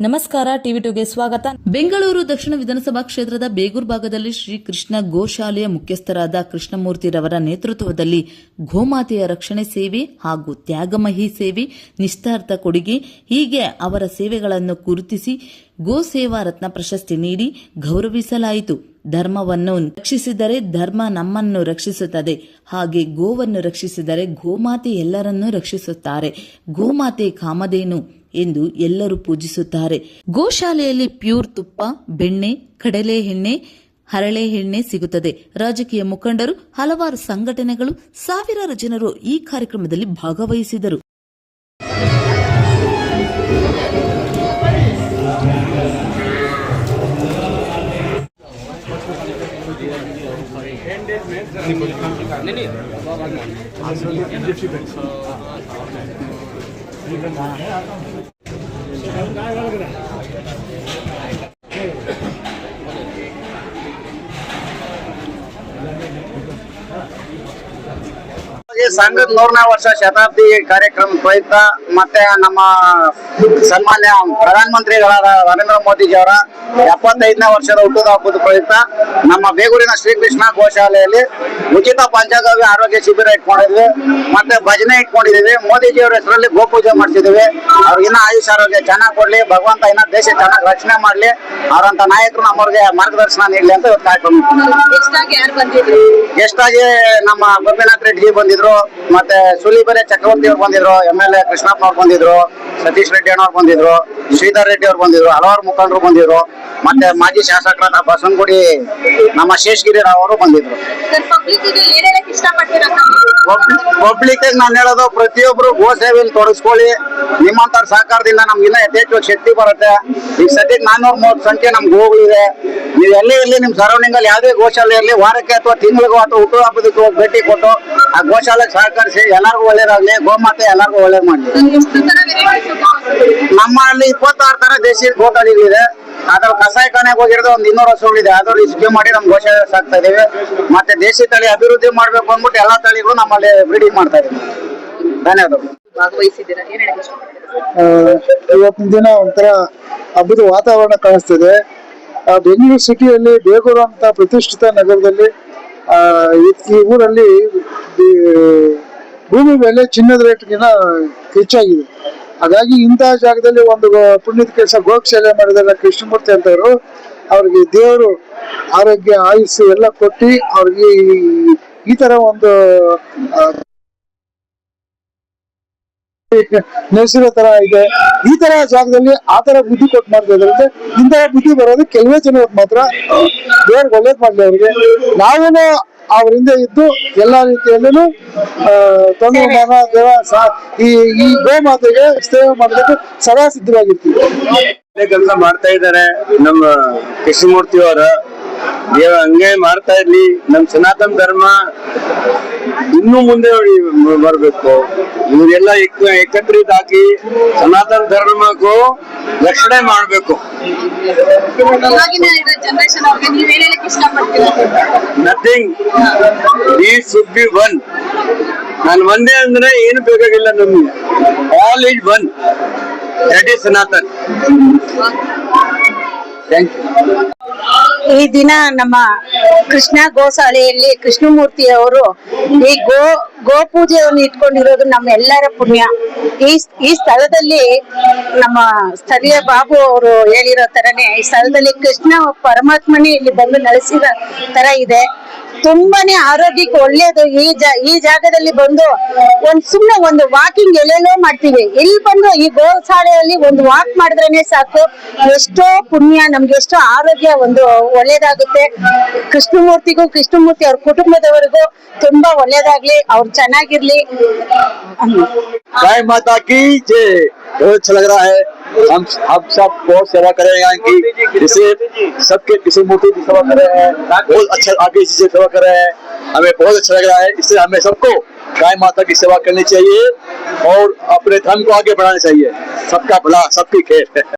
ನಮಸ್ಕಾರ, ಟಿವಿ ಟುಗೆ ಸ್ವಾಗತ. ಬೆಂಗಳೂರು ದಕ್ಷಿಣ ವಿಧಾನಸಭಾ ಕ್ಷೇತ್ರದ ಬೇಗೂರು ಭಾಗದಲ್ಲಿ ಶ್ರೀ ಕೃಷ್ಣ ಗೋಶಾಲೆಯ ಮುಖ್ಯಸ್ಥರಾದ ಕೃಷ್ಣಮೂರ್ತಿರವರ ನೇತೃತ್ವದಲ್ಲಿ ಗೋಮಾತೆಯ ರಕ್ಷಣೆ ಸೇವೆ ಹಾಗೂ ತ್ಯಾಗಮಹಿ ಸೇವೆ ನಿಷ್ಠಾರ್ಥ ಕೊಡುಗೆ, ಹೀಗೆ ಅವರ ಸೇವೆಗಳನ್ನು ಗುರುತಿಸಿ ಗೋ ಸೇವಾ ರತ್ನ ಪ್ರಶಸ್ತಿ ನೀಡಿ ಗೌರವಿಸಲಾಯಿತು. ಧರ್ಮವನ್ನು ರಕ್ಷಿಸಿದರೆ ಧರ್ಮ ನಮ್ಮನ್ನು ರಕ್ಷಿಸುತ್ತದೆ. ಹಾಗೆ ಗೋವನ್ನು ರಕ್ಷಿಸಿದರೆ ಗೋಮಾತೆ ಎಲ್ಲರನ್ನೂ ರಕ್ಷಿಸುತ್ತಾರೆ. ಗೋಮಾತೆ ಕಾಮಧೇನು. ಎಂದು ಎಲ್ಲರೂ ಪೂಜಿಸುತ್ತಾರೆ. ಗೋಶಾಲೆಯಲ್ಲಿ ಪ್ಯೂರ್ ತುಪ್ಪ, ಬೆಣ್ಣೆ, ಕಡಲೆ ಎಣ್ಣೆ, ಹರಳೆ ಎಣ್ಣೆ ಸಿಗುತ್ತದೆ. ರಾಜಕೀಯ ಮುಖಂಡರು, ಹಲವಾರು ಸಂಘಟನೆಗಳು, ಸಾವಿರಾರು ಜನರು ಈ ಕಾರ್ಯಕ್ರಮದಲ್ಲಿ ಭಾಗವಹಿಸಿದರು. ಈ ಸಂಘದ ನೂರನೇ ವರ್ಷ ಶತಾಬ್ದಿ ಕಾರ್ಯಕ್ರಮ ಪ್ರಯುಕ್ತ ಮತ್ತೆ ನಮ್ಮ ಸನ್ಮಾನ್ಯ ಪ್ರಧಾನಮಂತ್ರಿಗಳಾದ ನರೇಂದ್ರ ಮೋದಿಜಿಯವರ ಎಪ್ಪತ್ತೈದನೇ ವರ್ಷದ ಹುಟ್ಟುದ ಹಬ್ಬದ ಪ್ರಯುಕ್ತ ನಮ್ಮ ಬೇಗೂರಿನ ಶ್ರೀಕೃಷ್ಣ ಗೋಶಾಲೆಯಲ್ಲಿ ಉಚಿತ ಪಂಚಗವ್ಯ ಆರೋಗ್ಯ ಶಿಬಿರ ಇಟ್ಕೊಂಡಿದ್ವಿ ಮತ್ತೆ ಭಜನೆ ಇಟ್ಕೊಂಡಿದೀವಿ ಮೋದಿಜಿಯವರ ಹೆಸರಲ್ಲಿ ಗೋಪೂಜೆ ಮಾಡಿಸಿದೀವಿ ಅವ್ರಿಗೆ ಇನ್ನ ಆಯುಷ್ ಆರೋಗ್ಯ ಚೆನ್ನಾಗಿ ಕೊಡ್ಲಿ ಭಗವಂತ ಇನ್ನ ದೇಶ ಚೆನ್ನಾಗಿ ರಕ್ಷಣೆ ಮಾಡ್ಲಿ ಅವರಂತ ನಾಯಕರು ನಮ್ಮವ್ರಿಗೆ ಮಾರ್ಗದರ್ಶನ ನೀಡಲಿ ಅಂತ ಇವತ್ತು ಕಾರ್ಯಕ್ರಮ ಗೆಸ್ಟ್ ಗೆಸ್ಟಾಗಿ ನಮ್ಮ ಗೋಪಿನಾಥ್ ರೆಡ್ಡಿ ಬಂದಿದ್ರು. ಮತ್ತೆ ಸುಲಿಬರೆ ಚಕ್ರವರ್ತಿ ಅವ್ರು ಬಂದಿದ್ರು ಎಂ ಎಲ್ ಎ ಕೃಷ್ಣಪ್ಪ ಅವ್ರು ಬಂದಿದ್ರು ಸತೀಶ್ ರೆಡ್ಡಿ ಅಣ್ಣವ್ರು ಬಂದಿದ್ರು ಶ್ರೀಧರ್ ರೆಡ್ಡಿ ಅವ್ರು ಬಂದಿದ್ರು ಹಲವಾರು ಮುಖಂಡರು ಬಂದಿದ್ರು ಮತ್ತೆ ಮಾಜಿ ಶಾಸಕರಾದ ಬಸವನಗುಡಿ ನಮ್ಮ ಶೇಷಗಿರಿ ರಾವ್ ಅವರು ಬಂದಿದ್ರು. ಪಬ್ಲಿಕ್ ನಾನು ಹೇಳೋದು ಪ್ರತಿಯೊಬ್ರು ಗೋ ಸೇವೆಯಲ್ಲಿ ತೊಡಗಿಸ್ಕೊಳ್ಳಿ. ನಿಮ್ಮಂತರ ಸಹಕಾರದಿಂದ ನಮ್ಗೆ ಇನ್ನೂ ಯಥೇಚ್ಛ ಶಕ್ತಿ ಬರುತ್ತೆ. ಈಗ ಸದ್ಯಕ್ಕೆ ನಾನ್ನೂರ ಮೂವತ್ತು ಸಂಖ್ಯೆ ನಮ್ಗೆ ಗೋಗಳಿದೆ ನೀವು ಎಲ್ಲೇ ಇರಲಿ ನಿಮ್ಮ ಸರೌಂಡಿಂಗ್ ಅಲ್ಲಿ ಯಾವುದೇ ಗೋಶಾಲೆ ಇರಲಿ, ವಾರಕ್ಕೆ ಅಥವಾ ತಿಂಗಳಿಗೂ ಅಥವಾ ಹುಟ್ಟು ಹಬ್ಬದಕ್ಕೆ ಹೋಗಿ ಭೇಟಿ ಕೊಟ್ಟು ಆ ಗೋಶಾಲೆಗೆ ಸಹಕರಿಸಿ ಎಲ್ಲರಿಗೂ ಒಳ್ಳೇದಾಗ್ಲಿ. ಗೋಮಾತೆ ಎಲ್ಲರಿಗೂ ಒಳ್ಳೇದು ಮಾಡಲಿ. ನಮ್ಮಲ್ಲಿ ಇಪ್ಪತ್ತಾರು ತರ ದೇಶಿ ಗೋಟಾಳಿಗಳಿದೆ ಅದ್ರ ಕಸಾಯಖಾನೆಗೆ ಹೋಗಿರೋದು ಒಂದು ಇನ್ನೂರು ಹಸುಗಳಿದೆ ಅದ್ರ ರಿಸ್ಕ್ಯೂ ಮಾಡಿ ನಮ್ ಗೋಶಾಲೆ ಸಾಕ್ತಾ ಇದೀವಿ. ಮತ್ತೆ ದೇಶಿ ತಳಿ ಅಭಿವೃದ್ಧಿ ಮಾಡ್ಬೇಕು ಅಂದ್ಬಿಟ್ಟು ಎಲ್ಲಾ ತಳಿಗಳು ನಮ್ಮಲ್ಲಿ ಬ್ರೀಡಿಂಗ್ ಮಾಡ್ತಾ ಇದೀವಿ. ಧನ್ಯವಾದಗಳು. ಭಾಗವಹಿಸಿದ್ದೀರಾ? ಏನ್ ಹೇಳಕ್ ಇಷ್ಟಪಡ್ತೀರಾ ಆ, ಇವತ್ತಿನ ದಿನ ಒಂಥರ ಹಬ್ಬದ ವಾತಾವರಣ ಕಾಣಿಸ್ತಿದೆ. ಆ, ಬೆಂಗಳೂರು ಸಿಟಿಯಲ್ಲಿ ಬೇಗೂರು ಅಂತ ಪ್ರತಿಷ್ಠಿತ ನಗರದಲ್ಲಿ ಆ, ಈ- ಈ ಊರಲ್ಲಿ ಈ ಭೂಮಿ ಮೇಲೆ ಚಿನ್ನದ ರೇಟ್ಗಿನ ಹೆಚ್ಚಾಗಿದೆ. ಹಾಗಾಗಿ ಇಂತಹ ಜಾಗದಲ್ಲಿ ಒಂದು ಗೋ- ಪುಣ್ಯದ ಕೆಲಸ ಗೋಕ್ಷಾಲೆ ಮಾಡಿದಾರೆ ಕೃಷ್ಣಮೂರ್ತಿ ಅಂತವರು. ಅವ್ರಿಗೆ ದೇವರು ಆರೋಗ್ಯ ಆಯುಸ್ಸು ಎಲ್ಲ ಕೊಟ್ಟು ಅವ್ರಿಗೆ ಈ- ಈ ತರ ಒಂದು ಆ, ನೆಲೆಸಿರೋ ತರ ಇದೆ. ಈ ತರ ಜಾಗದಲ್ಲಿ ಆ ತರ ಬುದ್ಧಿ ಕೊಟ್ಟು ಮಾಡ್ತಾ ಇಂತಹ ಬುದ್ಧಿ ಬರೋದು ಕೆಲವೇ ಜನ ಮಾತ್ರ. ದೇವ್ರಿಗೆ ಒಳ್ಳೇದ್ ಮಾಡ್ಲಿ ಅವ್ರಿಗೆ. ನಾವೇನು ಹಿಂದೆ ಇದ್ದು ಎಲ್ಲಾ ರೀತಿಯಲ್ಲೂ ತೊಂದರೆ ಈ ಈ ಗೋಮಾತೆಗೆ ಸೇವೆ ಮಾಡಬೇಕು ಸದಾ ಸಿದ್ಧವಾಗಿರ್ತೀವಿ ಕೆಲಸ ಮಾಡ್ತಾ ಇದ್ದಾರೆ ನಮ್ಮ ಕೃಷ್ಣಮೂರ್ತಿ ಅವರ ದೇವ ಹಂಗೆ ಮಾಡ್ತಾ ಇರ್ಲಿ. ನಮ್ ಸನಾತನ ಧರ್ಮ ಇನ್ನು ಮುಂದೆ ಬರ್ಬೇಕು. ಇವರೆಲ್ಲ ಏಕ- ಏಕತ್ರಿತ ಹಾಕಿ ಸನಾತನ ಧರ್ಮಕ್ಕೂ ರಕ್ಷಣೆ ಮಾಡ್ಬೇಕು. ನಥಿಂಗ್ ಈ ಬಿ ಒನ್ ನಾನು ಒಂದೇ ಅಂದ್ರೆ ಏನು ಬೇಕಾಗಿಲ್ಲ ನಮ್ಗೆ. All is one that is Sanatan ಈ ದಿನ ನಮ್ಮ ಕೃಷ್ಣ ಗೋಶಾಲೆಯಲ್ಲಿ ಕೃಷ್ಣಮೂರ್ತಿ ಅವರು ಈ ಗೋ, ಗೋಪೂಜೆಯನ್ನು ಇಟ್ಕೊಂಡಿರೋದು ನಮ್ಮ ಎಲ್ಲರ ಪುಣ್ಯ. ಈ ಈ ಸ್ಥಳದಲ್ಲಿ ನಮ್ಮ ಸ್ಥಳೀಯ ಬಾಬು ಅವರು ಹೇಳಿರೋ ತರನೇ ಈ ಸ್ಥಳದಲ್ಲಿ ಕೃಷ್ಣ ಪರಮಾತ್ಮನೇ ಇಲ್ಲಿ ಬಂದು ನಡೆಸಿದ ತರ ಇದೆ. ತುಂಬಾನೇ ಆರೋಗ್ಯಕ್ಕೆ ಒಳ್ಳೇದು ಈ ಜಾ ಈ ಜಾಗದಲ್ಲಿ ಬಂದು ಒಂದ್ ಸುಮ್ನೆ ಒಂದು ವಾಕಿಂಗ್ ಎಲ್ಲೆಲ್ಲೋ ಮಾಡ್ತೀವಿ ಇಲ್ಲಿ ಬಂದು ಈ ಗೋಶಾಲೆಯಲ್ಲಿ ಒಂದು ವಾಕ್ ಮಾಡಿದ್ರೇನೆ ಸಾಕು ಎಷ್ಟೋ ಪುಣ್ಯ ನಮ್ಗೆ ಎಷ್ಟೋ ಆರೋಗ್ಯ ಒಂದು ಒಳ್ಳೇದಾಗುತ್ತೆ ಕೃಷ್ಣಮೂರ್ತಿಗೂ ಕೃಷ್ಣಮೂರ್ತಿ ಅವ್ರ ಕುಟುಂಬದವರಿಗೂ ತುಂಬಾ ಒಳ್ಳೇದಾಗ್ಲಿ ಅವ್ರು ಚೆನ್ನಾಗಿರ್ಲಿ ಅನ್ನೋ. गाय माता की जय बहुत अच्छा लग रहा है हम हम सब बहुत सेवा कर रहे हैं यहाँ की। जैसे सबके किसी मूर्ति की सेवा कर रहे हैं बहुत अच्छा आगे इसी से सेवा कर रहे हैं। हमें बहुत अच्छा लग रहा है। इससे हमें सबको गाय माता की सेवा करनी चाहिए और अपने धर्म को आगे बढ़ाना चाहिए। सबका भला सबकी खेल।